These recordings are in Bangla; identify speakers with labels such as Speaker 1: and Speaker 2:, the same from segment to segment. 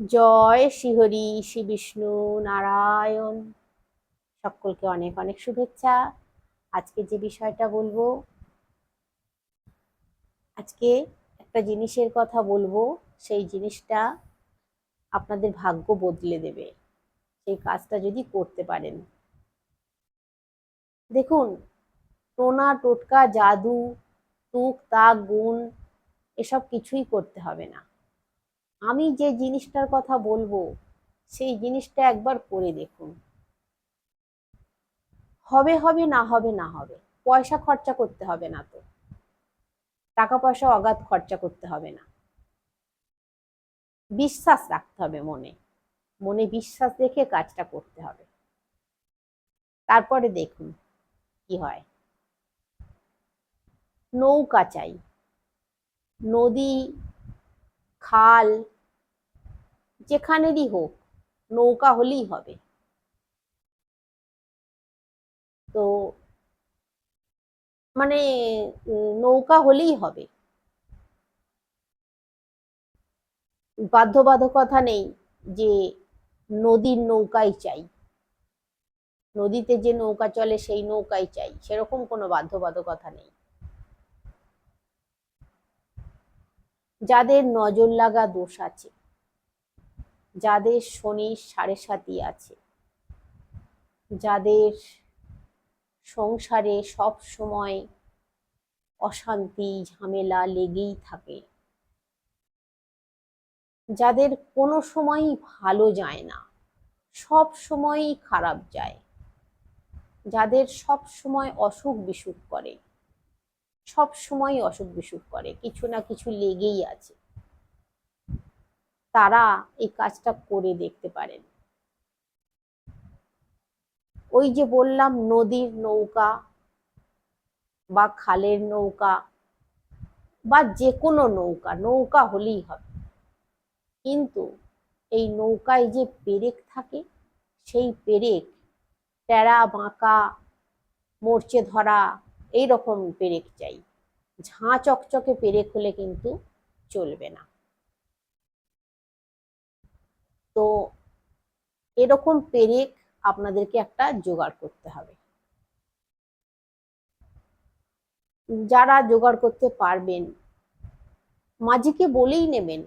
Speaker 1: জয় শ্রীহরি শ্রী বিষ্ণু নারায়ণ। সকলকে অনেক অনেক শুভেচ্ছা। আজকে যে বিষয়টা বলব, আজকে একটা জিনিসের কথা বলব, সেই জিনিসটা আপনাদের ভাগ্য বদলে দেবে। সেই কাজটা যদি করতে পারেন। দেখুন, টোনা, টোটকা, জাদু, তুক, তাক, গুণ, এসব কিছুই করতে হবে না। আমি যে জিনিসটার কথা বলব, সেই জিনিসটা একবার করে দেখুন। হবে হবে, না হবে না হবে। পয়সা খরচা করতে হবে না তো। টাকা পয়সা অগাধ খরচা করতে হবে না। বিশ্বাস রাখতে হবে মনে। মনে বিশ্বাস রেখে কাজটা করতে হবে। তারপরে দেখুন কি হয়। নৌকা চাই। নদী, খাল যেখানেরই হোক, নৌকা হলেই হবে। তো মানে নৌকা হলেই হবে। বাধ্যবাধকতা নেই যে নদীর নৌকাই চাই। নদীতে যে নৌকা চলে, সেই নৌকাই চাই। সেরকম কোনো বাধ্যবাধকতা নেই। যাদের নজর লাগা দোষ আছে যাদের শনির সাড়ে সাতি আছে। যাদের সংসারে সব সময় অশান্তি, ঝামেলা লেগেই থাকে। যাদের কোনো সময়ই ভালো যায় না, সব সময়ই খারাপ যায়। যাদের সব সময় অসুখ বিসুখ করে, সব সময় অসুখ বিসুখ করে, কিছু না কিছু লেগেই আছে। তারা এই কাজটা করে দেখতে পারেন। ওই যে বললাম, নদীর নৌকা বা খালের নৌকা বা যে কোনো নৌকা নৌকা হলেই হবে। কিন্তু এই নৌকায় যে পেরেক থাকে, সেই পেরেক টেরা, বাঁকা, মরচে ধরা এই রকম পেরেক চাই। ঝাঁ চকচকে পেরেক হলে কিন্তু চলবে না। তো এরকম পেরেক আপনাদেরকে একটা জোগাড় করতে হবে। যারা জোগাড় করতে পারবেন, মাঝিকে বলেই নেবেন,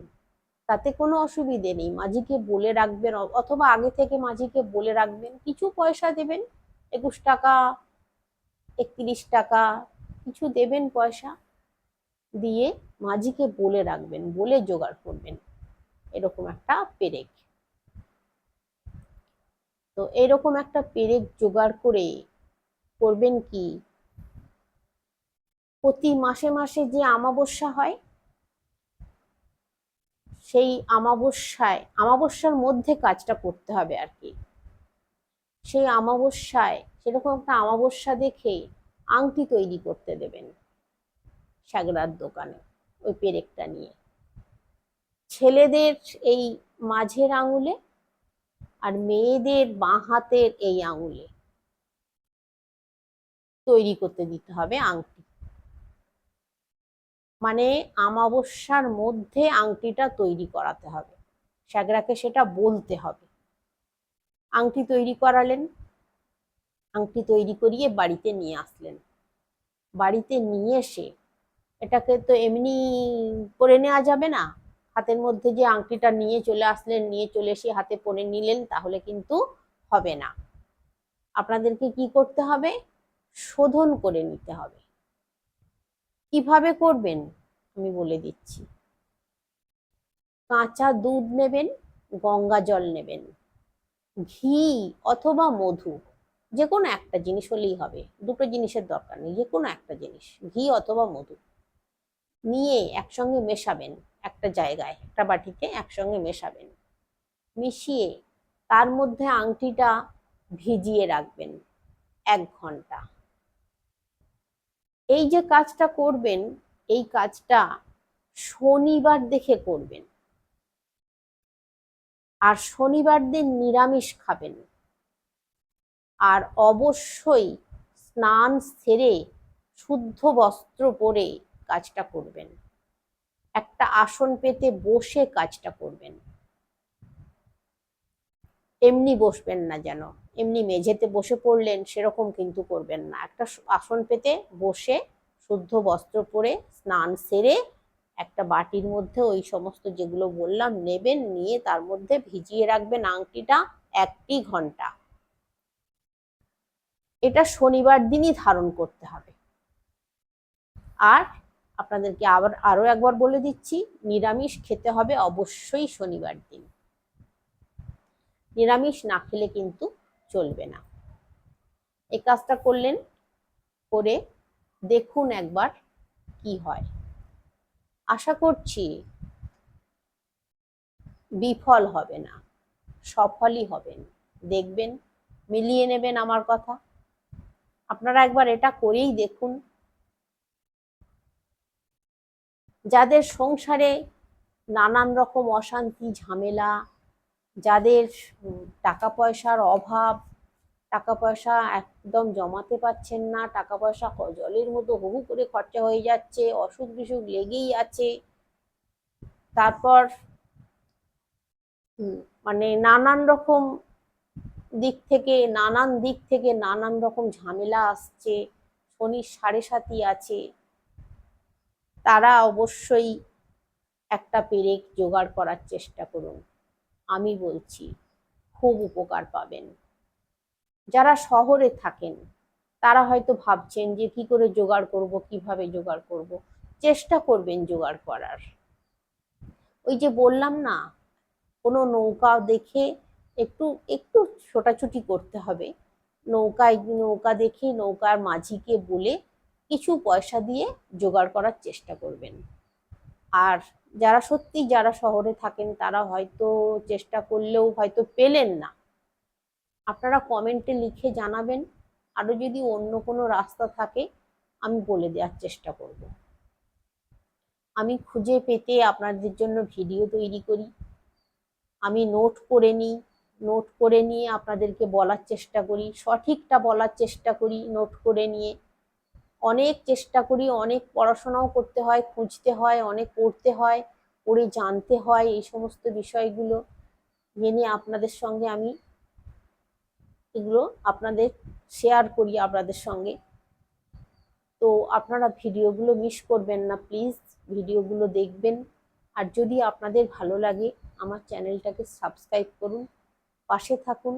Speaker 1: তাতে কোনো অসুবিধে নেই। মাঝিকে বলে রাখবেন, অথবা আগে থেকে মাঝিকে বলে রাখবেন, কিছু পয়সা দেবেন, একুশ টাকা, একত্রিশ টাকা, কিছু দেবেন পয়সা দিয়ে মাঝিকে বলে রাখবেন, বলে জোগাড় করবেন। এরকম একটা পেরেক। তো এরকম একটা পেরেক জোগাড় করে করবেন কি? প্রতি মাসে মাসে যে আমাবস্যা হয়, সেই আমাবস্যায়, আমাবস্যার মধ্যে কাজটা করতে হবে আর কি। সেই আমাবস্যায়, সেরকম একটা আমাবস্যা দেখে আংটি তৈরি করতে দেবেন সাগরার দোকানে ওই পেরেকটা নিয়ে। ছেলেদের এই মাঝের আঙুলে আর মেয়েদের বাঁ হাতের এই আঙুলে তৈরি করতে দিতে হবে আংটি। মানে আমাবস্যার মধ্যে আংটিটা তৈরি করাতে হবে। স্যাগরাকে সেটা বলতে হবে। আংটি তৈরি করালেন, আংটি তৈরি করিয়ে বাড়িতে নিয়ে আসলেন। বাড়িতে নিয়ে এসে এটাকে তো এমনি করে নেওয়া যাবে না? হাতের মধ্যে যে আংটিটা নিয়ে চলে আসলেন, নিয়ে চলে এসে হাতে পরে নিলেন, তাহলে কিন্তু হবে না। আপনাদেরকে কি করতে হবে? শোধন করে নিতে হবে। কীভাবে করবেন? আমি বলে দিচ্ছি। কাঁচা দুধ নেবেন, গঙ্গা জল নেবেন। ঘি অথবা মধু যে কোনো একটা জিনিস হলেই হবে। দুটো জিনিসের দরকার নেই যে কোনো একটা জিনিস, ঘি অথবা মধু। নিয়ে একসঙ্গে মেশাবেন একটা জায়গায়, একটা বাটিতে একসঙ্গে মেশাবেন। মিশিয়ে তার মধ্যে আংটিটা ভিজিয়ে রাখবেন এক ঘণ্টা। এই যে কাজটা করবেন, এই কাজটা শনিবার দেখে করবেন। আর শনিবার দিন নিরামিষ খাবেন। আর অবশ্যই স্নান সেরে শুদ্ধ বস্ত্র পরে কাজটা করবেন। একটা আসন পেতে বসে কাজটা করবেন। এমনি বসবেন না যেন, এমনি মেঝেতে বসে পড়লেন সেরকম কিন্তু করবেন না। একটা আসন পেতে বসে শুদ্ধ বস্ত্র পরে স্নান সেরে একটা বাটির মধ্যে ওই সমস্ত যেগুলো বললাম নেবেন, নিয়ে তার মধ্যে ভিজিয়ে রাখবেন আংটিটা একটি ঘণ্টা। এটা শনিবার দিনই ধারণ করতে হবে। আর আপনাদেরকে আবার, আরও একবার বলে দিচ্ছি, নিরামিষ খেতে হবে অবশ্যই শনিবার দিন। নিরামিষ না খেলে কিন্তু চলবে না। এই কাজটা করলেন করে দেখুন একবার কি হয়। আশা করছি বিফল হবে না, সফলই হবেন। দেখবেন, মিলিয়ে নেবেন আমার কথা। আপনারা একবার এটা করেই দেখুন যাদের সংসারে নানান রকম অশান্তি, ঝামেলা, যাদের টাকা পয়সার অভাব, টাকা পয়সা একদম জমাতে পারছেন না, টাকা পয়সা জলের মতো হু হু করে খরচা হয়ে যাচ্ছে, অসুখ বিসুখ লেগেই আছে। তারপর মানে নানান রকম দিক থেকে, নানান দিক থেকে নানান রকম ঝামেলা আসছে, শনির সাড়ে সাথী আছে। তারা অবশ্যই একটা পেরেক জোগাড় করার চেষ্টা করুন। আমি বলছি, খুব উপকার পাবেন। যারা শহরে থাকেন, তারা হয়তো ভাবছেন যে কি করে জোগাড় করব, কীভাবে জোগাড় করব। চেষ্টা করবেন জোগাড় করার। ওই যে বললাম না, কোনো নৌকা দেখে একটু একটু ছোটাছুটি করতে হবে। নৌকায়, নৌকা দেখে নৌকার মাঝিকে বলে কিছু পয়সা দিয়ে জোগাড় করার চেষ্টা করবেন। আর যারা সত্যি যারা শহরে থাকেন, তারা হয়তো চেষ্টা করলেও হয়তো পেলেন না। আপনারা কমেন্টে লিখে জানাবেন। আরও যদি অন্য কোনো রাস্তা থাকে, আমি বলে দেওয়ার চেষ্টা করব। আমি খুঁজে পেতে আপনাদের জন্য ভিডিও তৈরি করি। আমি নোট করে নিই, নোট করে নিয়ে আপনাদেরকে বলার চেষ্টা করি, সঠিকটা বলার চেষ্টা করি নোট করে নিয়ে। অনেক চেষ্টা করি, অনেক পড়াশোনাও করতে হয়, খুঁজতে হয়, অনেক পড়তে হয়, পড়ে জানতে হয় এই সমস্ত বিষয়গুলো জেনে আপনাদের সঙ্গে আমি এগুলো আপনাদের শেয়ার করি আপনাদের সঙ্গে। তো আপনারা ভিডিওগুলো মিস করবেন না প্লিজ ভিডিওগুলো দেখবেন। আর যদি আপনাদের ভালো লাগে, আমার চ্যানেলটাকে সাবস্ক্রাইব করুন, পাশে থাকুন।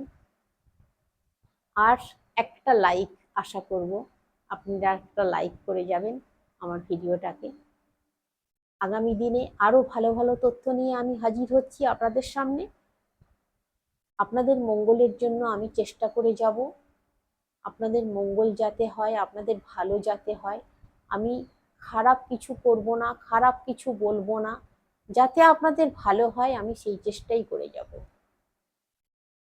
Speaker 1: আর একটা লাইক আশা করব। আপনারা একটা লাইক করে যাবেন আমার ভিডিওটাকে। আগামী দিনে আরও ভালো ভালো তথ্য নিয়ে আমি হাজির হচ্ছি আপনাদের সামনে। আপনাদের মঙ্গলের জন্য আমি চেষ্টা করে যাব। আপনাদের মঙ্গল যাতে হয়, আপনাদের ভালো যাতে হয়। আমি খারাপ কিছু করব না, খারাপ কিছু বলব না। যাতে আপনাদের ভালো হয়, আমি সেই চেষ্টাই করে যাব।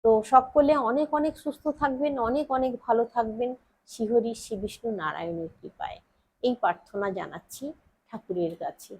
Speaker 1: তো সকলে অনেক অনেক সুস্থ থাকবেন, অনেক অনেক ভালো থাকবেন। শ্রীহরি শ্রী বিষ্ণু নারায়ণের কৃপায়। এই প্রার্থনা জানাচ্ছি ঠাকুরের কাছে।